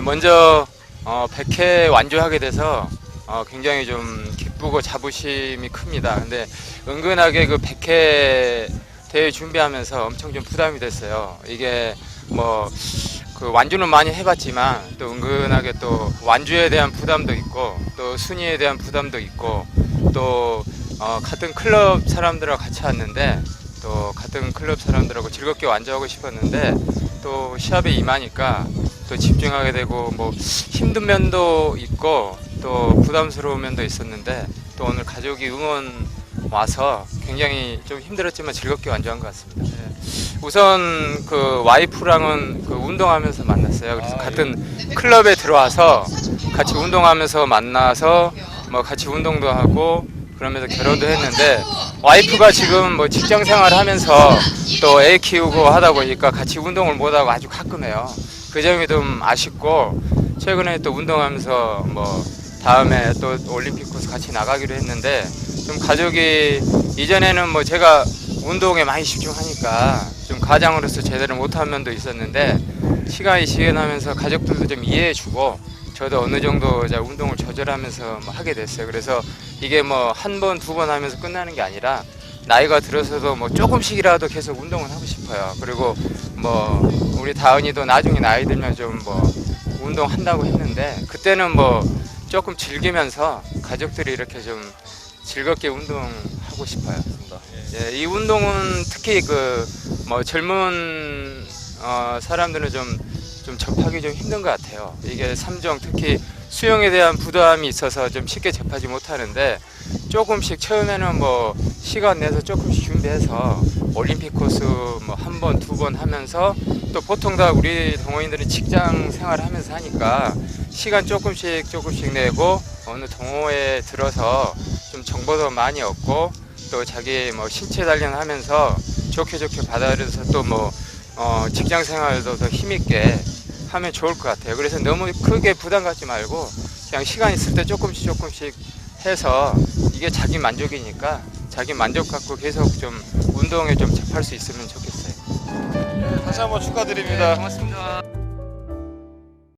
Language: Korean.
먼저 어, 100회 완주하게 돼서 어, 굉장히 좀 기쁘고 자부심이 큽니다. 근데 은근하게 그 100회 대회 준비하면서 엄청 좀 부담이 됐어요. 이게 뭐 그 완주는 많이 해봤지만 또 은근하게 또 완주에 대한 부담도 있고 또 순위에 대한 부담도 있고 또 어, 같은 클럽 사람들하고 같이 왔는데 또 같은 클럽 사람들하고 즐겁게 완주하고 싶었는데 또 시합에 임하니까 또 집중하게 되고 뭐 힘든 면도 있고 또 부담스러운 면도 있었는데 또 오늘 가족이 응원 와서 굉장히 좀 힘들었지만 즐겁게 완주한 것 같습니다. 예. 우선 그 와이프랑은 그 운동하면서 만났어요. 그래서 아, 같은 클럽에 들어와서 같이 운동하면서 만나서 뭐 같이 운동도 하고 그러면서 결혼도 했는데 와이프가 지금 뭐 직장 생활을 하면서 또 애 키우고 하다 보니까 같이 운동을 못 하고 아주 가끔 해요. 그 점이 좀 아쉽고 최근에 또 운동하면서 뭐 다음에 또 올림픽 코스 같이 나가기로 했는데 좀 가족이 이전에는 뭐 제가 운동에 많이 집중하니까 좀 가장으로서 제대로 못한 면도 있었는데 시간이 지나면서 가족들도 좀 이해해주고 저도 어느 정도 이제 운동을 조절하면서 뭐 하게 됐어요. 그래서 이게 뭐 한 번, 두 번 하면서 끝나는 게 아니라 나이가 들어서도 뭐 조금씩이라도 계속 운동을 하고 싶어요. 그리고 뭐 우리 다은이도 나중에 나이 들면 좀 뭐 운동한다고 했는데 그때는 뭐 조금 즐기면서 가족들이 이렇게 좀 즐겁게 운동하고 싶어요. 예, 이 운동은 특히 그 뭐 젊은 어, 사람들은 좀, 좀 접하기 좀 힘든 것 같아요. 이게 삼종 특히 수영에 대한 부담이 있어서 좀 쉽게 접하지 못하는데 조금씩 처음에는 뭐 시간 내서 조금씩 준비해서 올림픽 코스 뭐 한 번, 두 번 하면서 또 보통 다 우리 동호인들은 직장 생활을 하면서 하니까 시간 조금씩 조금씩 내고 어느 동호회에 들어서 좀 정보도 많이 얻고 또 자기 뭐 신체 단련하면서 좋게 좋게 받아들여서 또뭐 어, 직장 생활도 더 힘있게 하면 좋을 것 같아요. 그래서 너무 크게 부담 갖지 말고 그냥 시간 있을 때 조금씩 조금씩 해서 이게 자기 만족이니까 자기 만족 갖고 계속 좀 운동에 좀 접할 수 있으면 좋겠어요. 다시 한번 축하드립니다. 고맙습니다.